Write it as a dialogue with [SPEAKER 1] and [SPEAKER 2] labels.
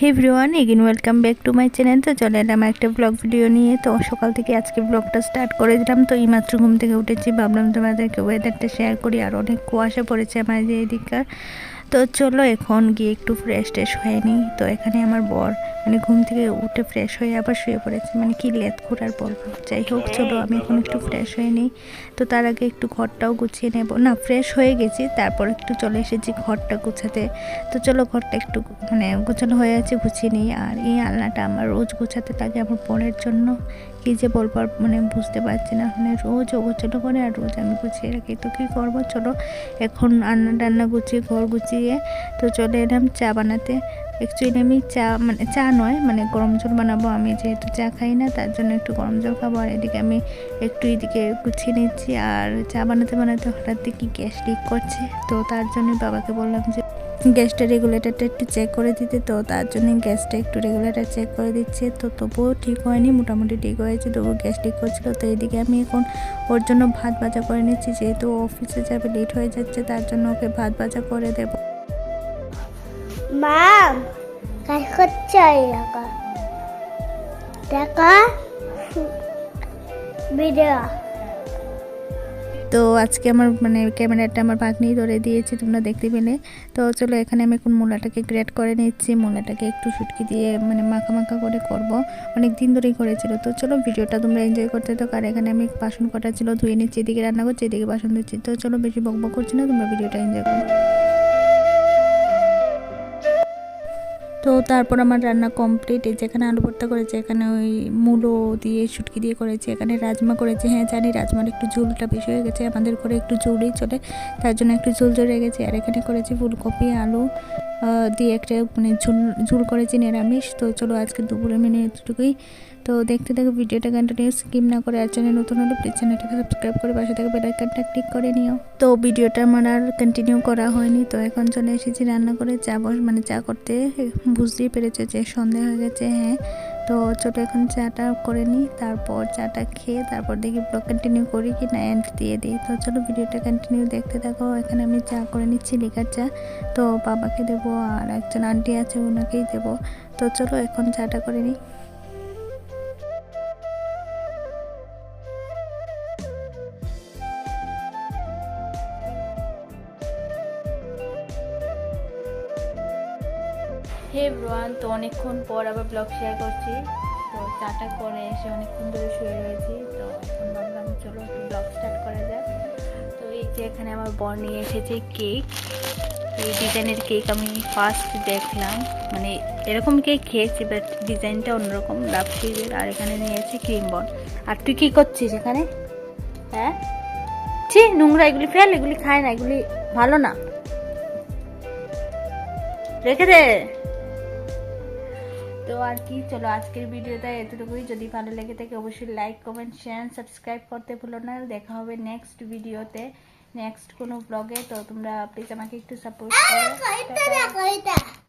[SPEAKER 1] Hey everyone again welcome back to my channel তো চলে এলাম একটা ব্লগ ভিডিও নিয়ে। তো সকাল থেকে আজকে ব্লগটা স্টার্ট করে দিলাম তো এইমাত্র ঘুম থেকে উঠেছি। ভাবলাম তোমাদেরকে ওয়েদারটা শেয়ার করি। আর অনেক কুয়াশা পড়েছে আমার যে এদিককার তো চলো এখন গিয়ে একটু ফ্রেশ ট্রেশ হয়ে নিই। তো এখানে আমার বর। মানে ঘুম থেকে উঠে ফ্রেশ হয়ে আবার শুয়ে পড়েছে। মানে কি লেত ঘোরার বলব? যাই হোক, চলো আমি এখন একটু ফ্রেশ হয়ে নিই। তো তার আগে একটু ঘরটাও গুছিয়ে নেব। না ফ্রেশ হয়ে গেছি, তারপর একটু চলে এসেছি ঘরটা গুছাতে। তো চলো ঘরটা একটু মানে গোছানো হয়ে আছে, গুছিয়ে নিই। আর এই আলনাটা আমার রোজ গুছাতে লাগে আমার বোনের জন্য। কী যে বলব মানে বুঝতে পারছি না। মানে রোজ ও গোছানো করে আর রোজ আমি গুছিয়ে রাখি। তো কী করব? চলো এখন রান্না টান্না গুছিয়ে, ঘর গুছিয়ে তো চলে এলাম চা বানাতে। অ্যাকচুয়ালি আমি চা মানে চা নয় মানে গরম জল বানাবো। আমি যেহেতু চা খাই না, তার জন্য একটু গরম জল খাব। আর এদিকে আমি একটু এদিকে গুছিয়ে নিচ্ছি। আর চা বানাতে বানাতে হঠাৎ দেখি গ্যাস লিক করছে। তো তার জন্য বাবাকে বললাম যে, গ্যাসটা রেগুলেটারটা একটু চেক করে দিতে। তো তার জন্য গ্যাসটা একটু রেগুলেটার চেক করে দিচ্ছে। তো তবুও ঠিক হয়নি, মোটামুটি ঠিক হয়েছে। তবুও গ্যাস লিক করছিল। তো এইদিকে আমি এখন ওর জন্য ভাত ভাজা করে নিচ্ছি। যেহেতু অফিসে যাবে লেট হয়ে যাচ্ছে, তার জন্য ওকে ভাত ভাজা করে দেবো।
[SPEAKER 2] মাম কাজ করছে দেখা দেখা ভিডিও
[SPEAKER 1] তো আজকে আমার মানে ক্যামেরাটা আমার ভাগ্নেই ধরে দিয়েছি, তোমরা দেখতে পেলে। তো চলো এখানে আমি এখন মূলাটাকে গ্রেট করে নিচ্ছি, মূলাটাকে একটু শুটকি দিয়ে মানে মাখা মাখা করে করব। অনেক দিন ধরেই করেছিল। তো চলো ভিডিওটা তোমরা এনজয় করতে তো আর এখানে আমি বাসন কটা ছিল, ধুয়ে নিচ্ছি, এদিকে রান্না করছি, এদিকে বাসন ধুচ্ছি। তো চলো বেশি বক বক করছি না, তোমরা ভিডিওটা এনজয় করো। তো তারপর আমার রান্না কমপ্লিট এই যেখানে আলু ভর্তা করেছে, এখানে ওই মূলো দিয়ে, শুটকি দিয়ে করেছে, এখানে রাজমা করেছে। হ্যাঁ জানি রাজমার একটু ঝোলটা বেশি হয়ে গেছে, আমাদের করে একটু ঝোলই চলে, তার জন্য একটু ঝোল ঝরে গেছে। আর এখানে করেছি ফুলকপি, আলু দিয়ে একটা মানে ঝুল ঝুল করেছি নিরামিষ। তো চলো আজকে দুপুরে মেনে এতটুকুই। তো দেখতে দেখো ভিডিওটা কন্টিনিউ স্কিপ না করে আর চ্যানেল নতুন হলে প্লিজ চ্যানেলটাকে সাবস্ক্রাইব করে পাশে থেকে বেলাইকানটা ক্লিক করে নিও। তো ভিডিওটা আমার আর কন্টিনিউ করা হয়নি, তো এখন চলে এসেছি রান্না করে। চা বস মানে চা করতে, বুঝতেই পেরেছে যে সন্ধে হয়ে গেছে হ্যাঁ। তো চলো এখন চাটা করে নিই, তারপর চাটা খেয়ে তারপর দেখি ব্লগ কন্টিনিউ করি কি না এন্ড দিয়ে দিই। তো চলো ভিডিওটা কন্টিনিউ দেখতে থাকো। এখানে আমি চা করে নিচ্ছি, লিকার চা। তো বাবাকে দেবো আর একজন আন্টি আছে, ওনাকেই দেবো। তো চলো এখন চাটা করে নিই। হে ব্রোয়ান তো অনেকক্ষণ পর আবার ব্লগ শেয়ার করছি। তো চাটা করে এসে অনেকক্ষণ ধরে শুয়ে রয়েছি। তো এখন ভাবলাম, চলো একটু ব্লগ স্টার্ট করা যাক। তো এই যে এখানে আমার বর নিয়ে এসেছে কেক এই ডিজাইনের কেক আমি ফার্স্ট দেখলাম। মানে এরকম কেক খেয়েছি বাট ডিজাইনটা অন্যরকম লাভ কেকের আর এখানে নিয়েছি ক্রিম বন আর তুই কী করছিস এখানে? হ্যাঁ? ছি, নোংরা, এগুলি ফেল, এগুলি খায় না, এগুলি ভালো না। রেখে দে। তো আর কি চলো আজকের ভিডিওটা এতটুকুই। যদি ভালো লেগে থাকে অবশ্যই লাইক কমেন্ট শেয়ার সাবস্ক্রাইব করতে ভুলো না। দেখা হবে নেক্সট ভিডিওতে নেক্সট কোনো ব্লগে তো তোমরা প্লিজ আমাকে একটু সাপোর্ট করো।